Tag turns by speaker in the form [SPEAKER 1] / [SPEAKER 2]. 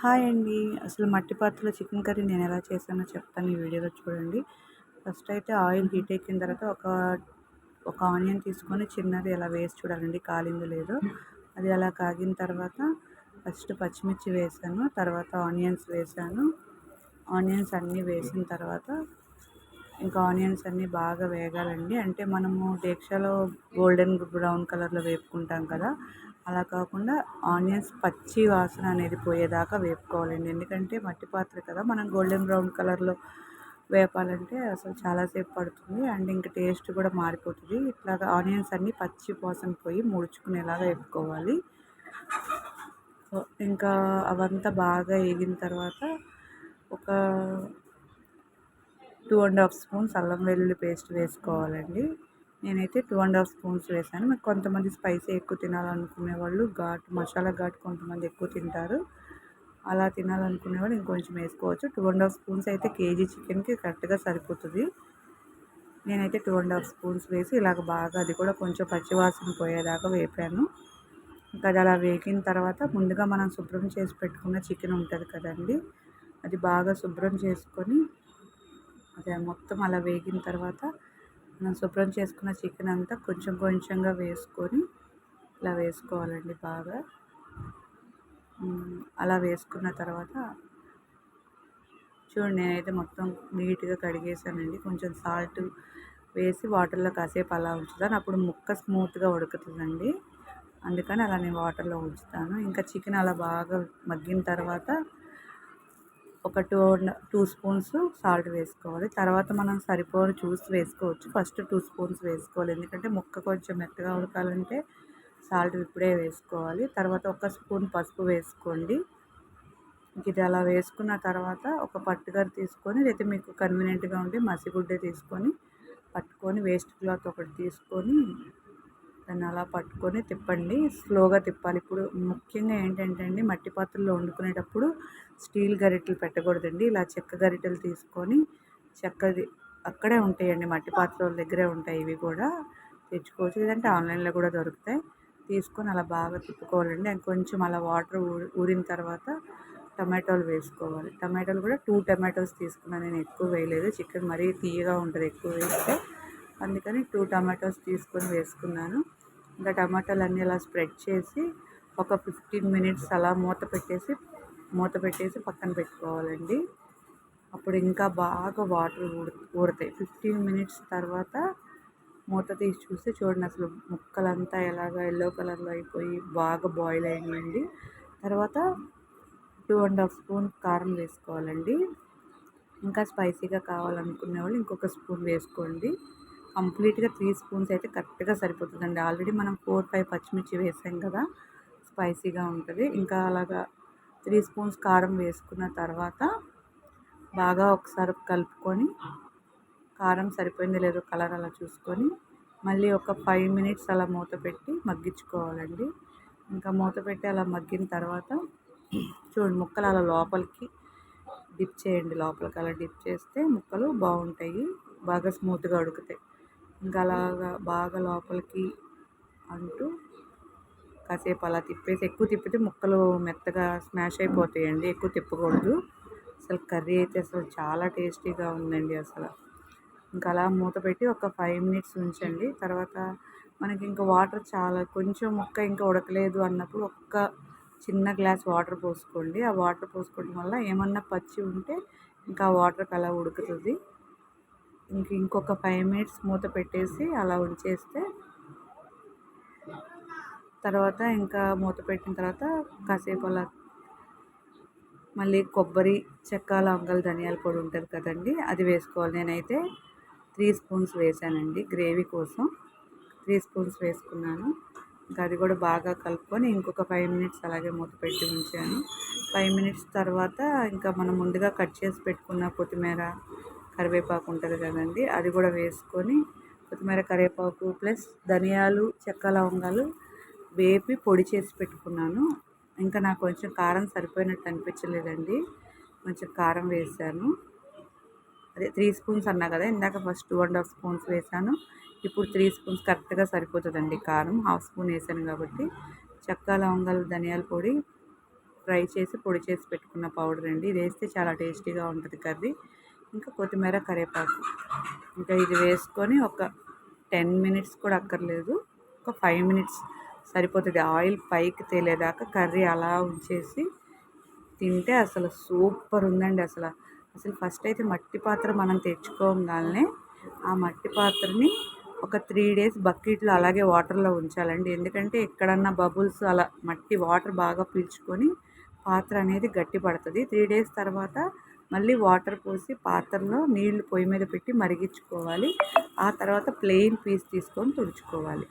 [SPEAKER 1] Hi అండి. అసలు మట్టి పాత్రలో చికెన్ కర్రీ నేను ఎలా చేశానో చెప్తాను ఈ వీడియోలో చూడండి. ఫస్ట్ అయితే ఆయిల్ హీట్ ఎక్కిన తర్వాత ఒక ఒక ఆనియన్ తీసుకొని చిన్నది అలా వేసి చూడాలండి కాలిందో లేదో. అది అలా కాగిన తర్వాత ఫస్ట్ పచ్చిమిర్చి వేసాను తర్వాత ఆనియన్స్ వేసాను. ఆనియన్స్ అన్నీ వేసిన తర్వాత ఇంకా ఆనియన్స్ అన్నీ బాగా వేగాలండి. అంటే మనము డేక్షాలో గోల్డెన్ బ్రౌన్ కలర్లో వేపుకుంటాం కదా అలా కాకుండా ఆనియన్స్ పచ్చి వాసన అనేది పోయేదాకా వేపుకోవాలండి. ఎందుకంటే మట్టి పాత్ర కదా మనం గోల్డెన్ బ్రౌన్ కలర్లో వేపాలంటే అసలు చాలాసేపు పడుతుంది. అండ్ ఇంకా టేస్ట్ కూడా మారిపోతుంది. ఇట్లాగా ఆనియన్స్ అన్నీ పచ్చి వాసన పోయి ముడుచుకునేలాగా వేపుకోవాలి. ఇంకా అవంతా బాగా వేగిన తర్వాత ఒక టూ అండ్ హాఫ్ స్పూన్స్ అల్లం వెల్లుల్లి పేస్ట్ వేసుకోవాలండి. నేనైతే టూ అండ్ హాఫ్ స్పూన్స్ వేసాను. మీకు కొంతమంది స్పైసీ ఎక్కువ తినాలనుకునే వాళ్ళు ఘాటు మసాలా ఘాటు కొంతమంది ఎక్కువ తింటారు. అలా తినాలనుకునే వాళ్ళు ఇంకొంచెం వేసుకోవచ్చు. టూ అండ్ హాఫ్ స్పూన్స్ అయితే కేజీ చికెన్కి కరెక్ట్గా సరిపోతుంది. నేనైతే టూ అండ్ హాఫ్ స్పూన్స్ వేసి ఇలాగ బాగా అది కూడా కొంచెం పచ్చివాసన పోయేదాకా వేపాను. ఇంకా అది అలా వేగిన తర్వాత ముందుగా మనం శుభ్రం చేసి పెట్టుకున్న చికెన్ ఉంటుంది కదండి అది బాగా శుభ్రం చేసుకొని అదే మొత్తం అలా వేగిన తర్వాత శుభ్రం చేసుకున్న చికెన్ అంతా కొంచెం కొంచెంగా వేసుకొని ఇలా వేసుకోవాలండి బాగా. అలా వేసుకున్న తర్వాత చూడండి నేనైతే మొత్తం నీట్గా కడిగేసానండి కొంచెం సాల్ట్ వేసి వాటర్లో కాసేపు అలా ఉంచుతాను. అప్పుడు ముక్క స్మూత్గా ఉడుకుతుందండి. అందుకని అలా నేను వాటర్లో ఉంచుతాను. ఇంకా చికెన్ అలా బాగా మగ్గిన తర్వాత ఒక టూ టూ స్పూన్స్ సాల్ట్ వేసుకోవాలి. తర్వాత మనం సరిపోని చూసి వేసుకోవచ్చు. ఫస్ట్ టూ స్పూన్స్ వేసుకోవాలి. ఎందుకంటే ముక్క కొంచెం మెత్తగా ఉడకాలంటే సాల్ట్ ఇప్పుడే వేసుకోవాలి. తర్వాత ఒక స్పూన్ పసుపు వేసుకోండి. ఇది అలా వేసుకున్న తర్వాత ఒక పట్టుగారు తీసుకొని లేదా మీకు కన్వీనియంట్గా ఉండి మసిగుడ్డ తీసుకొని పట్టుకొని వేస్ట్ క్లాత్ ఒకటి తీసుకొని దాన్ని అలా పట్టుకొని తిప్పండి స్లోగా తిప్పాలి. ఇప్పుడు ముఖ్యంగా ఏంటంటే అండి మట్టి పాత్రలో వండుకునేటప్పుడు స్టీల్ గరిటెలు పెట్టకూడదండి. ఇలా చెక్క గరిటెలు తీసుకొని చెక్కది అక్కడే ఉంటాయండి మట్టి పాత్రల దగ్గరే ఉంటాయి ఇవి కూడా. తెచ్చుకోవచ్చు లేదంటే ఆన్లైన్లో కూడా దొరుకుతాయి. తీసుకొని అలా బాగా తిప్పుకోవాలండి. కొంచెం అలా వాటర్ ఊరిన తర్వాత టమాటోలు వేసుకోవాలి. టమాటోలు కూడా టూ టమాటోస్ తీసుకున్నాను నేను ఎక్కువ వేయలేదు. చికెన్ మరీ తీయగా ఉంటుంది ఎక్కువ వేస్తే. అందుకని టూ టమాటోస్ తీసుకొని వేసుకున్నాను. ఇంకా టమాటాలు అన్నీ అలా స్ప్రెడ్ చేసి ఒక ఫిఫ్టీన్ మినిట్స్ అలా మూత పెట్టేసి మూత పెట్టేసి పక్కన పెట్టుకోవాలండి. అప్పుడు ఇంకా బాగా వాటర్ ఊడతాయి ఫిఫ్టీన్ మినిట్స్ తర్వాత మూత తీసి చూస్తే చూడండి అసలు ముక్కలంతా ఎలాగ ఎల్లో కలర్లో అయిపోయి బాగా బాయిల్ అయ్యిందండి తర్వాత టూ అండ్ హాఫ్ స్పూన్ కారం వేసుకోవాలండి. ఇంకా స్పైసీగా కావాలనుకునే వాళ్ళు ఇంకొక స్పూన్ వేసుకోండి. కంప్లీట్గా త్రీ స్పూన్స్ అయితే కరెక్ట్గా సరిపోతుందండి. ఆల్రెడీ మనం ఫోర్ ఫైవ్ పచ్చిమిర్చి వేసాం కదా స్పైసీగా ఉంటుంది. ఇంకా అలాగా త్రీ స్పూన్స్ కారం వేసుకున్న తర్వాత బాగా ఒకసారి కలుపుకొని కారం సరిపోయింది లేదో కలర్ అలా చూసుకొని మళ్ళీ ఒక ఫైవ్ మినిట్స్ అలా మూత పెట్టి మగ్గించుకోవాలండి. ఇంకా మూత పెట్టి అలా మగ్గిన తర్వాత చూడండి ముక్కలు అలా లోపలికి డిప్ చేయండి. లోపలికి అలా డిప్ చేస్తే ముక్కలు బాగుంటాయి బాగా స్మూత్గా ఉడుకుతాయి. ఇంకా అలాగా బాగా లోపలికి అంటూ కాసేపు అలా తిప్పేసి ఎక్కువ తిప్పితే ముక్కలు మెత్తగా స్మాష్ అయిపోతాయండి ఎక్కువ తిప్పకూడదు. అసలు కర్రీ అయితే అసలు చాలా టేస్టీగా ఉందండి అసలు. ఇంకా అలా మూత పెట్టి ఒక ఫైవ్ మినిట్స్ ఉంచండి. తర్వాత మనకి ఇంకా వాటర్ చాలా కొంచెం ముక్క ఇంకా ఉడకలేదు అన్నప్పుడు ఒక్క చిన్న గ్లాస్ వాటర్ పోసుకోండి. ఆ వాటర్ పోసుకోవడం వల్ల ఏమన్నా పచ్చి ఉంటే ఇంకా వాటర్కి అలా ఉడుకుతుంది. ఇంక ఇంకొక ఫైవ్ మినిట్స్ మూత పెట్టేసి అలా ఉంచేస్తే తర్వాత ఇంకా మూత పెట్టిన తర్వాత కాసేపు అలా మళ్ళీ కొబ్బరి చెక్క లవంగాలు ధనియాల పొడి ఉంటుంది కదండి అది వేసుకోవాలి. నేనైతే త్రీ స్పూన్స్ వేసానండి గ్రేవీ కోసం. త్రీ స్పూన్స్ వేసుకున్నాను. ఇంకా అది కూడా బాగా కలుపుకొని ఇంకొక ఫైవ్ మినిట్స్ అలాగే మూత పెట్టి ఉంచాను. ఫైవ్ మినిట్స్ తర్వాత ఇంకా మనం ముందుగా కట్ చేసి పెట్టుకున్న కొత్తిమీర కరివేపాకు ఉంటుంది కదండి అది కూడా వేసుకొని కొత్తిమీర కరివేపాకు ప్లస్ ధనియాలు చెక్క లవంగాలు వేపి పొడి చేసి పెట్టుకున్నాను. ఇంకా నాకు కొంచెం కారం సరిపోయినట్టు అనిపించలేదండి. కొంచెం కారం వేసాను. అదే త్రీ స్పూన్స్ అన్నా కదా ఇందాక first two and half spoons వేసాను. ఇప్పుడు త్రీ స్పూన్స్ కరెక్ట్గా సరిపోతుందండి కారం. హాఫ్ స్పూన్ వేసాను కాబట్టి చెక్క లవంగాలు ధనియాల పొడి ఫ్రై చేసి పొడి చేసి పెట్టుకున్న పౌడర్ అండి. ఇది వేస్తే చాలా టేస్టీగా ఉంటుంది కర్రీ. ఇంకా కొత్తిమీర కరివేపాకు. ఇంకా ఇది వేసుకొని ఒక టెన్ మినిట్స్ కూడా అక్కర్లేదు. ఒక ఫైవ్ మినిట్స్ సరిపోతుంది. ఆయిల్ పైకి తేలేదాకా కర్రీ అలా ఉంచేసి తింటే అసలు సూపర్ ఉందండి అసలు. అసలు ఫస్ట్ అయితే మట్టి పాత్ర మనం తెచ్చుకోగానే ఆ మట్టి పాత్రని ఒక త్రీ డేస్ బకెట్లో అలాగే వాటర్లో ఉంచాలండి. ఎందుకంటే ఎక్కడన్నా బబుల్స్ అలా మట్టి వాటర్ బాగా పీల్చుకొని పాత్ర అనేది గట్టి పడుతుంది త్రీ డేస్ తర్వాత మళ్ళీ వాటర్ పోసి పాత్రలో నీళ్ళు పొయ్యి మీద పెట్టి మరిగించుకోవాలి. ఆ తర్వాత ప్లెయిన్ పీస్ తీసుకొని తుడుచుకోవాలి.